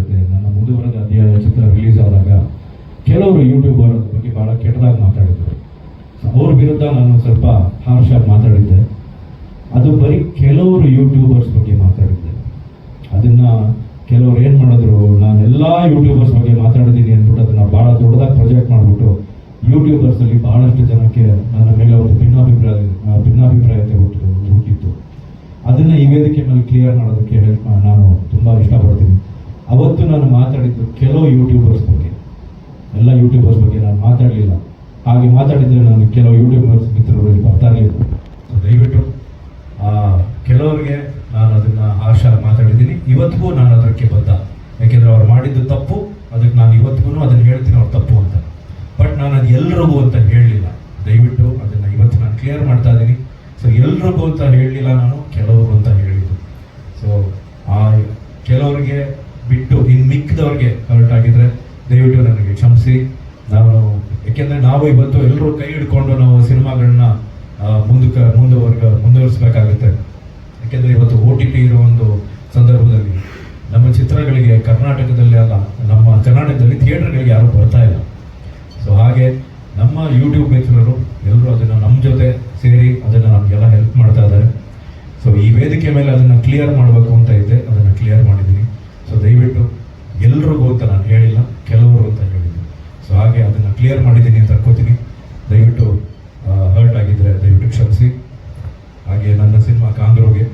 ಜೊತೆ ನನ್ನ ಮುಂದುವರೆದ ಅಧ್ಯಾಯ ಚಿತ್ರ ರಿಲೀಸ್ ಆದಾಗ ಕೆಲವರು ಯೂಟ್ಯೂಬರ್ ಬಗ್ಗೆ ಬಹಳ ಕೆಟ್ಟದಾಗಿ ಮಾತಾಡಿದ್ರು. ಅವ್ರ ವಿರುದ್ಧ ನಾನು ಸ್ವಲ್ಪ ಹಾರ್ಷಾಗಿ ಮಾತಾಡಿದ್ದೆ. ಅದು ಬರೀ ಕೆಲವರು ಯೂಟ್ಯೂಬರ್ಸ್ ಬಗ್ಗೆ ಮಾತಾಡಿದ್ದೆ. ಅದನ್ನ ಕೆಲವ್ರು ಏನು ಮಾಡಿದ್ರು, ನಾನು ಎಲ್ಲ ಯೂಟ್ಯೂಬರ್ಸ್ ಬಗ್ಗೆ ಮಾತಾಡಿದ್ದೀನಿ ಅಂದ್ಬಿಟ್ಟು ಅದನ್ನ ಭಾಳ ದೊಡ್ಡದಾಗಿ ಪ್ರೊಜೆಕ್ಟ್ ಮಾಡಿಬಿಟ್ಟು ಯೂಟ್ಯೂಬರ್ಸ್ ಅಲ್ಲಿ ಬಹಳಷ್ಟು ಜನಕ್ಕೆ ನನ್ನ ಮೇಲೆ ಒಂದು ಭಿನ್ನಾಭಿಪ್ರಾಯ, ಭಿನ್ನಾಭಿಪ್ರಾಯತೆ ಹುಟ್ಟಿತು ಹುಟ್ಟಿತ್ತು. ಅದನ್ನ ಈ ವೇದಿಕೆ ಮೇಲೆ ಕ್ಲಿಯರ್ ಮಾಡೋದಕ್ಕೆ ಹೆಲ್ಪ್ ನಾನು ತುಂಬಾ ಇಷ್ಟಪಡ್ತೀನಿ. ಅವತ್ತು ನಾನು ಮಾತಾಡಿದ್ದು ಕೆಲವು ಯೂಟ್ಯೂಬರ್ಸ್ ಬಗ್ಗೆ. ಎಲ್ಲ ಯೂಟ್ಯೂಬರ್ಸ್ ಬಗ್ಗೆ ನಾನು ಮಾತಾಡಲಿಲ್ಲ. ಹಾಗೆ ಮಾತಾಡಿದ್ರೆ ನಾನು ಕೆಲವು ಯೂಟ್ಯೂಬರ್ಸ್ ಮಿತ್ರರು ಬರ್ತಾ ಇರಲಿಲ್ಲ ಸೊ ದಯವಿಟ್ಟು ಕೆಲವರಿಗೆ ನಾನು ಅದನ್ನ ಆಶಾ ಮಾತಾಡಿದ್ದೀನಿ. ಇವತ್ತಿಗೂ ನಾನು ಅದಕ್ಕೆ ಬದ್ಧ. ಯಾಕೆಂದ್ರೆ ಅವ್ರು ಮಾಡಿದ್ದು ತಪ್ಪು. ಅದಕ್ಕೆ ನಾನು ಇವತ್ತಿಗೂ ಅದನ್ನ ಹೇಳ್ತೀನಿ, ಅವ್ರು ತಪ್ಪು ಅಂತ. ಬಟ್ ನಾನು ಅದು ಎಲ್ರಿಗೂ ಅಂತ ಹೇಳಲಿಲ್ಲ. ದಯವಿಟ್ಟು ಅದನ್ನ ಇವತ್ತು ನಾನು ಕ್ಲಿಯರ್ ಮಾಡ್ತಾ ಇದ್ದೀನಿ. ಸೊ ಎಲ್ರಿಗೂ ಅಂತ ಹೇಳಲಿಲ್ಲ ನಾನು ಕೆಲವರು ಅಂತ ಹೇಳಿದ್ದು. ಸೊ ಆ, ಕೆಲವರಿಗೆ ಇನ್ನು ಮಿಕ್ಕಿದವ್ರಿಗೆ ಹರ್ಟ್ ಆಗಿದ್ರೆ ದಯವಿಟ್ಟು ನನಗೆ ಕ್ಷಮಿಸಿ. ನಾವು ಯಾಕೆಂದ್ರೆ ನಾವು ಇವತ್ತು ಎಲ್ಲರೂ ಕೈ ಹಿಡ್ಕೊಂಡು ನಾವು ಸಿನಿಮಾಗಳನ್ನ ಮುಂದಕ್ಕೆ, ಮುಂದುವರ್ಗ ಮುಂದುವರಿಸಬೇಕಾಗುತ್ತೆ. ಯಾಕೆಂದ್ರೆ ಇವತ್ತು ಓ ಟಿ ಪಿ ಇರೋ ಒಂದು ಸಂದರ್ಭದಲ್ಲಿ ನಮ್ಮ ಚಿತ್ರಗಳಿಗೆ ಕರ್ನಾಟಕದಲ್ಲಿ ಅಲ್ಲ, ನಮ್ಮ ಕರ್ನಾಟಕದಲ್ಲಿ ಥಿಯೇಟರ್ಗಳಿಗೆ ಯಾರು ಬರ್ತಾ ಇಲ್ಲ. ಸೊ ಹಾಗೆ ನಮ್ಮ ಯೂಟ್ಯೂಬ್ ಮಿತ್ರರು ಎಲ್ಲರೂ ಅದನ್ನು ನಮ್ಮ ಜೊತೆ ಸೇರಿ ಅದನ್ನು ನಮಗೆಲ್ಲ ಹೆಲ್ಪ್ ಮಾಡ್ತಾ ಇದ್ದಾರೆ. ಸೊ ಈ ವೇದಿಕೆ ಮೇಲೆ ಅದನ್ನು ಕ್ಲಿಯರ್ ಮಾಡಬೇಕು ಅಂತ ಇದೆ ಅದನ್ನು ಕ್ಲಿಯರ್ ಮಾಡಿದ್ದೀನಿ. ಸೊ ದಯವಿಟ್ಟು ಎಲ್ರಿಗೂ ಅಂತ ನಾನು ಹೇಳಿಲ್ಲ, ಕೆಲವರು ಅಂತ ಹೇಳಿದ್ದೀನಿ. ಸೊ ಹಾಗೆ ಅದನ್ನು ಕ್ಲಿಯರ್ ಮಾಡಿದ್ದೀನಿ ಅಂತ ಅನ್ಕೋತೀನಿ. ದಯವಿಟ್ಟು ಹರ್ಟ್ ಆಗಿದ್ದರೆ ದಯವಿಟ್ಟು ಕ್ಷಮಿಸಿ. ಹಾಗೆ ನನ್ನ ಸಿನಿಮಾ ಕಾಂಗ್ರೋಗೆ